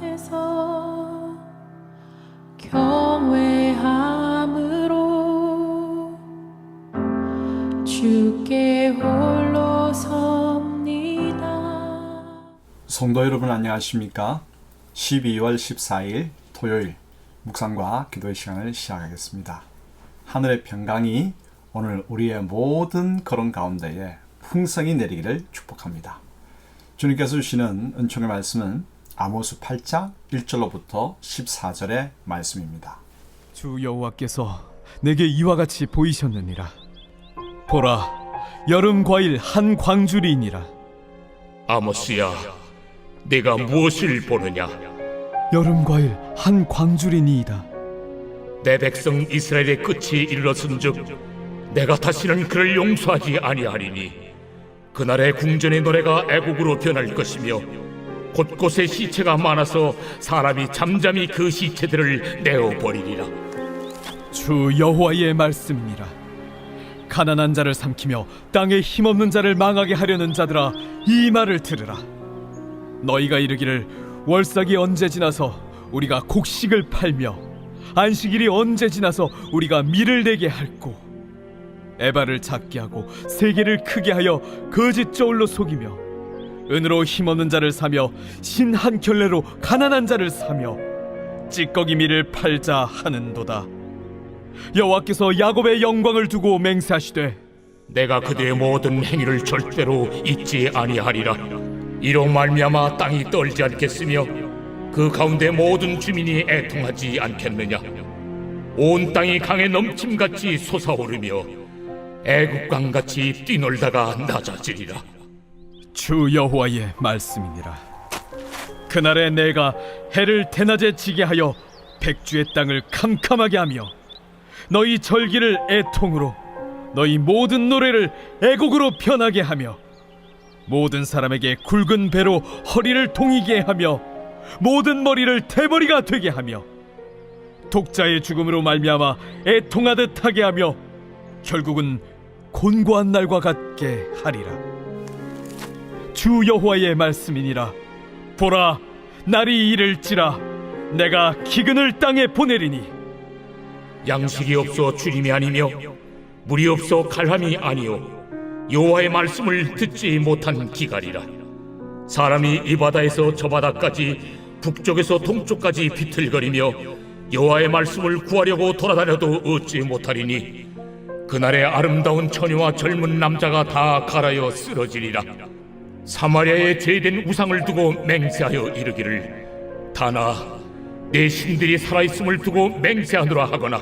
앞에서 경외함으로 주께 홀로 섭니다. 성도 여러분 안녕하십니까? 12월 14일 토요일 묵상과 기도의 시간을 시작하겠습니다. 하늘의 평강이 오늘 우리의 모든 걸음 가운데에 풍성이 내리기를 축복합니다. 주님께서 주시는 은총의 말씀은 아모스 8장 1절로부터 14절의 말씀입니다. 주 여호와께서 내게 이와 같이 보이셨느니라 보라 여름 과일 한 광주리니라 아모스야, 내가 무엇을 보느냐? 여름 과일 한 광주리니이다 내 백성 이스라엘의 끝이 이르렀은즉 내가 다시는 그를 용서하지 아니하리니 그날의 궁전의 노래가 애곡으로 변할 것이며 곳곳에 시체가 많아서 사람이 잠잠히 그 시체들을 내어 버리리라. 주 여호와의 말씀이니라. 가난한 자를 삼키며 땅에 힘없는 자를 망하게 하려는 자들아 이 말을 들으라. 너희가 이르기를 월삭이 언제 지나서 우리가 곡식을 팔며 안식일이 언제 지나서 우리가 밀을 내게 할꼬? 에바를 작게 하고 세계를 크게 하여 거짓 저울로 속이며 은으로 힘없는 자를 사며 신 한 켤레로 가난한 자를 사며 찌꺼기 밀을 팔자 하는도다 여호와께서 야곱의 영광을 두고 맹세하시되 내가 그대의 모든 행위를 절대로 잊지 아니하리라. 이로 말미암아 땅이 떨지 않겠으며 그 가운데 모든 주민이 애통하지 않겠느냐. 온 땅이 강에 넘침같이 솟아오르며 애국강같이 뛰놀다가 낮아지리라. 주 여호와의 말씀이니라. 그날에 내가 해를 대낮에 지게 하여 백주의 땅을 캄캄하게 하며 너희 절기를 애통으로 너희 모든 노래를 애곡으로 변하게 하며 모든 사람에게 굵은 배로 허리를 동이게 하며 모든 머리를 대머리가 되게 하며 독자의 죽음으로 말미암아 애통하듯 하게 하며 결국은 곤고한 날과 같게 하리라 주 여호와의 말씀이니라. 보라 날이 이를지라. 내가 기근을 땅에 보내리니. 양식이 없어 주림이 아니며 물이 없어 갈함이 아니요. 여호와의 말씀을 듣지 못한 기갈이라. 사람이 이 바다에서 저 바다까지 북쪽에서 동쪽까지 비틀거리며 여호와의 말씀을 구하려고 돌아다녀도 얻지 못하리니 그날의 아름다운 처녀와 젊은 남자가 다 갈아여 쓰러지리라 사마리아에 제된 우상을 두고 맹세하여 이르기를 다나 내 신들이 살아있음을 두고 맹세하노라 하거나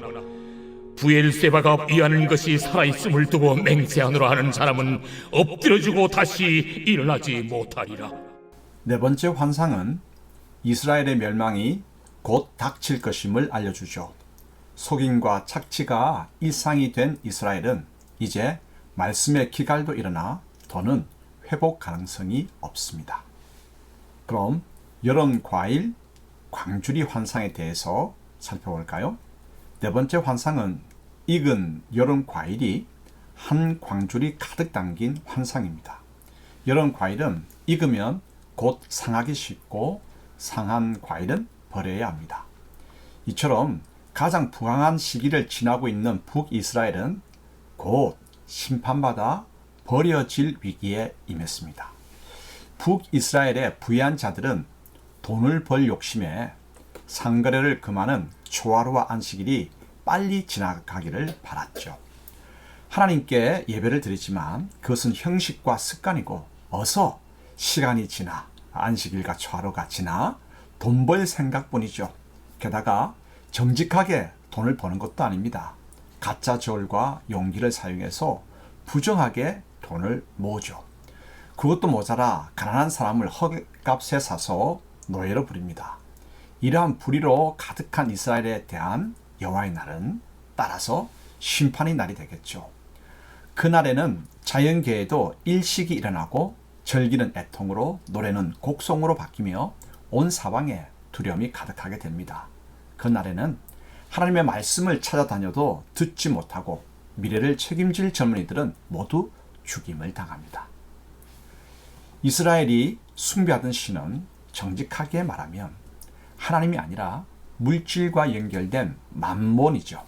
부엘세바가 위하는 것이 살아있음을 두고 맹세하노라 하는 사람은 엎드려주고 다시 일어나지 못하리라. 네 번째 환상은 이스라엘의 멸망이 곧 닥칠 것임을 알려주죠. 속임과 착취가 일상이 된 이스라엘은 이제 말씀의 기갈도 일어나 더는 회복 가능성이 없습니다. 그럼 여론 과일 광주리 환상에 대해서 살펴볼까요? 네 번째 환상은 익은 여름 과일이 한 광줄이 가득 담긴 환상입니다. 여름 과일은 익으면 곧 상하기 쉽고 상한 과일은 버려야 합니다. 이처럼 가장 부강한 시기를 지나고 있는 북이스라엘은 곧 심판받아 버려질 위기에 임했습니다. 북이스라엘의 부유한 자들은 돈을 벌 욕심에 상거래를 금하는 초하루와 안식일이 빨리 지나가기를 바랐죠. 하나님께 예배를 드리지만 그것은 형식과 습관이고 어서 시간이 지나 안식일과 초하루가 지나 돈 벌 생각뿐이죠. 게다가 정직하게 돈을 버는 것도 아닙니다. 가짜 저울과 용기를 사용해서 부정하게 돈을 모으죠. 그것도 모자라 가난한 사람을 헐값에 사서 노예로 부립니다. 이러한 불의로 가득한 이스라엘에 대한 여호와의 날은 따라서 심판의 날이 되겠죠. 그날에는 자연계에도 일식이 일어나고 절기는 애통으로 노래는 곡송으로 바뀌며 온 사방에 두려움이 가득하게 됩니다. 그날에는 하나님의 말씀을 찾아다녀도 듣지 못하고 미래를 책임질 젊은이들은 모두 죽임을 당합니다. 이스라엘이 숭배하던 신은 정직하게 말하면 하나님이 아니라 물질과 연결된 만몬이죠.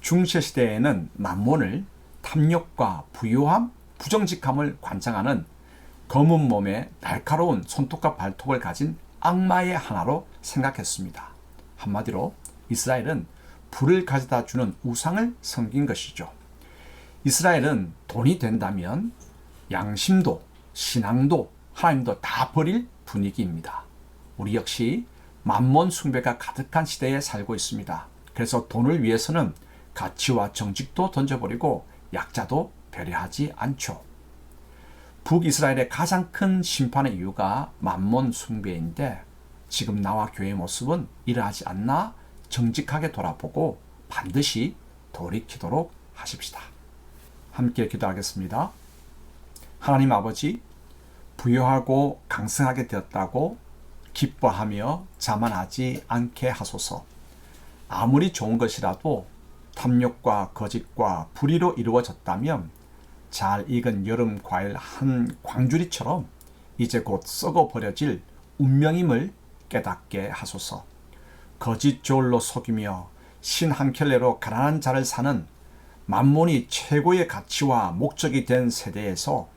중세 시대에는 만몬을 탐욕과 부유함, 부정직함을 관장하는 검은 몸에 날카로운 손톱과 발톱을 가진 악마의 하나로 생각했습니다. 한마디로 이스라엘은 불을 가져다 주는 우상을 섬긴 것이죠. 이스라엘은 돈이 된다면 양심도 신앙도 하나님도 다 버릴 분위기입니다. 우리 역시 만몬 숭배가 가득한 시대에 살고 있습니다. 그래서 돈을 위해서는 가치와 정직도 던져버리고 약자도 배려하지 않죠. 북이스라엘의 가장 큰 심판의 이유가 만몬 숭배인데 지금 나와 교회의 모습은 이러하지 않나 정직하게 돌아보고 반드시 돌이키도록 하십시다. 함께 기도하겠습니다. 하나님 아버지, 부유하고 강성하게 되었다고 기뻐하며 자만하지 않게 하소서. 아무리 좋은 것이라도 탐욕과 거짓과 불의로 이루어졌다면 잘 익은 여름 과일 한 광주리처럼 이제 곧 썩어 버려질 운명임을 깨닫게 하소서. 거짓 저울로 속이며 신 한 켤레로 가난한 자를 사는 만몬이 최고의 가치와 목적이 된 세대에서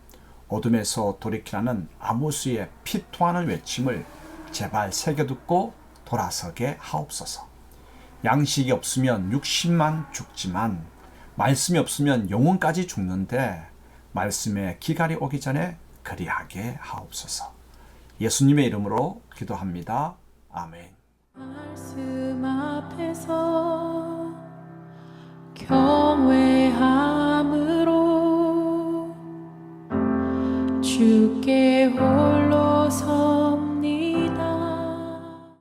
어둠에서 돌이키라는 아모스의 피토하는 외침을 제발 새겨듣고 돌아서게 하옵소서. 양식이 없으면 육신만 죽지만 말씀이 없으면 영혼까지 죽는데 말씀의 기갈이 오기 전에 그리하게 하옵소서. 예수님의 이름으로 기도합니다. 아멘.